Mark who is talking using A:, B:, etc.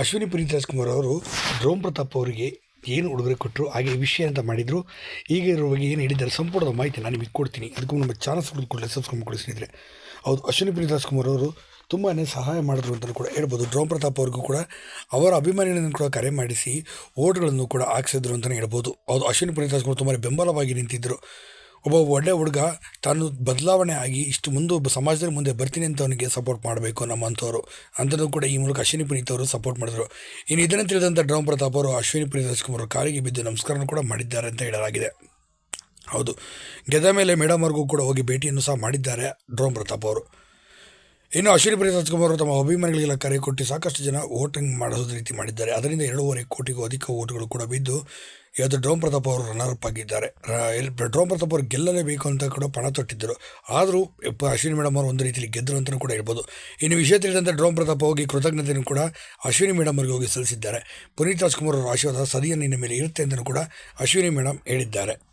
A: ಅಶ್ವಿನಿ ಪುನೀತ್ ರಾಜ್ಕುಮಾರ್ ಅವರು ಡ್ರೋಮ್ ಪ್ರತಾಪ್ ಅವರಿಗೆ ಏನು ಉಡುಗೊರೆ ಕೊಟ್ಟರು, ಹಾಗೆ ವಿಷಯ ಅಂತ ಮಾಡಿದರು. ಈಗ ಇರೋ ಬಗ್ಗೆ ಏನು ಹೇಳಿದ್ದಾರೆ ಸಂಪೂರ್ಣದ ಮಾಹಿತಿ ನಾನು ನಿಮಗೆ ಕೊಡ್ತೀನಿ. ಅದಕ್ಕೂ ನಮ್ಮ ಚಾನಲ್ ಕೂಡಲೇ ಸಬ್ಸ್ಕ್ರೈಬ್ ಸ್ನೇಹಿತರೆ. ಹೌದು, ಅಶ್ವಿನಿ ಪುನೀತ್ ರಾಜ್ಕುಮಾರ್ ಅವರು ತುಂಬಾ ಸಹಾಯ ಮಾಡಿದ್ರು ಅಂತಲೂ ಕೂಡ ಹೇಳ್ಬೋದು. ಡ್ರೋಮ್ ಪ್ರತಾಪ್ ಅವ್ರಿಗೂ ಕೂಡ ಅವರ ಅಭಿಮಾನಿಗಳನ್ನು ಕೂಡ ಕರೆ ಮಾಡಿಸಿ, ಓಟ್ಗಳನ್ನು ಕೂಡ ಹಾಕ್ಸಿದ್ರು ಅಂತಲೇ ಹೇಳ್ಬೋದು. ಹೌದು, ಅಶ್ವಿನಿ ಪುನೀತ್ ರಾಜ್ಕುಮಾರ್ ತುಂಬಾ ಬೆಂಬಲವಾಗಿ ನಿಂತಿದ್ದರು ಒಬ್ಬ ಒಳ್ಳೆ ಹುಡುಗ ತಾನು ಬದಲಾವಣೆ ಆಗಿ ಇಷ್ಟು ಮುಂದೆ ಒಬ್ಬ ಸಮಾಜದ ಮುಂದೆ ಬರ್ತೀನಿ ಅಂತ ಅವನಿಗೆ ಸಪೋರ್ಟ್ ಮಾಡಬೇಕು ನಮ್ಮಂಥವ್ರು. ಅಂತಲೂ ಕೂಡ ಈ ಮೂಲಕ ಅಶ್ವಿನಿ ಪುನೀತ್ ಅವರು ಸಪೋರ್ಟ್ ಮಾಡಿದರು. ಇನ್ನು ಇದನ್ನು ತಿಳಿದಂಥ ಡ್ರೋಮ್ ಪ್ರತಾಪ್ ಅವರು ಅಶ್ವಿನಿ ಪುನೀತ್ ರಾಜ್ಕುಮಾರ್ ಕಾಲಿಗೆ ಬಿದ್ದು ನಮಸ್ಕಾರನೂ ಕೂಡ ಮಾಡಿದ್ದಾರೆ ಅಂತ ಹೇಳಲಾಗಿದೆ. ಹೌದು. ಗೆದ್ದ ಮೇಲೆ ಮೇಡಮ್ ಅವ್ರಿಗೂ ಕೂಡ ಹೋಗಿ ಭೇಟಿಯನ್ನು ಸಹ ಮಾಡಿದ್ದಾರೆ ಡ್ರೋಮ್ ಪ್ರತಾಪ್ ಅವರು. ಇನ್ನು ಅಶ್ವಿನಿ ರಾಜ್ಕುಮಾರ್ ತಮ್ಮ ಅಭಿಮಾನಿಗಳಿಗೆಲ್ಲ ಕರೆ ಕೊಟ್ಟು ಸಾಕಷ್ಟು ಜನ ವೋಟಿಂಗ್ ಮಾಡೋದು ರೀತಿ ಮಾಡಿದ್ದಾರೆ. ಅದರಿಂದ ಎರಡೂವರೆ ಕೋಟಿಗೂ ಅಧಿಕ ವೋಟ್ಗಳು ಕೂಡ ಬಿದ್ದು, ಇವತ್ತು ಡ್ರೋಮ್ ಪ್ರತಾಪ್ ಅವರು ರನ್ನರ್ಅಪ್ ಆಗಿದ್ದಾರೆ. ಡ್ರೋಮ್ ಪ್ರತಾಪ್ ಅವರು ಗೆಲ್ಲಲೇಬೇಕು ಅಂತ ಕೂಡ ಪಣ ತೊಟ್ಟಿದ್ದರು. ಆದರೂ ಅಶ್ವಿನಿ ಮೇಡಮ್ ಅವರು ಒಂದು ರೀತಿಯಲ್ಲಿ ಗೆದ್ದರು ಅಂತಲೂ ಕೂಡ ಹೇಳ್ಬೋದು. ಇನ್ನು ವಿಷಯ ತಿಳಿದಂತೆ ಡ್ರೋಮ್ ಪ್ರತಾಪ್ ಹೋಗಿ ಕೃತಜ್ಞತೆಯನ್ನು ಕೂಡ ಅಶ್ವಿನಿ ಮೇಡಮ್ ಅವರಿಗೆ ಹೋಗಿ ಸಲ್ಲಿಸಿದ್ದಾರೆ. ಪುನೀತ್ ರಾಜ್ಕುಮಾರ್ ಅವರ ಆಶೀರ್ವಾದ ಸದಿಯನ್ನು ನಿನ್ನ ಮೇಲೆ ಇರುತ್ತೆ ಅಂತಲೂ ಕೂಡ ಅಶ್ವಿನಿ ಮೇಡಮ್ ಹೇಳಿದ್ದಾರೆ.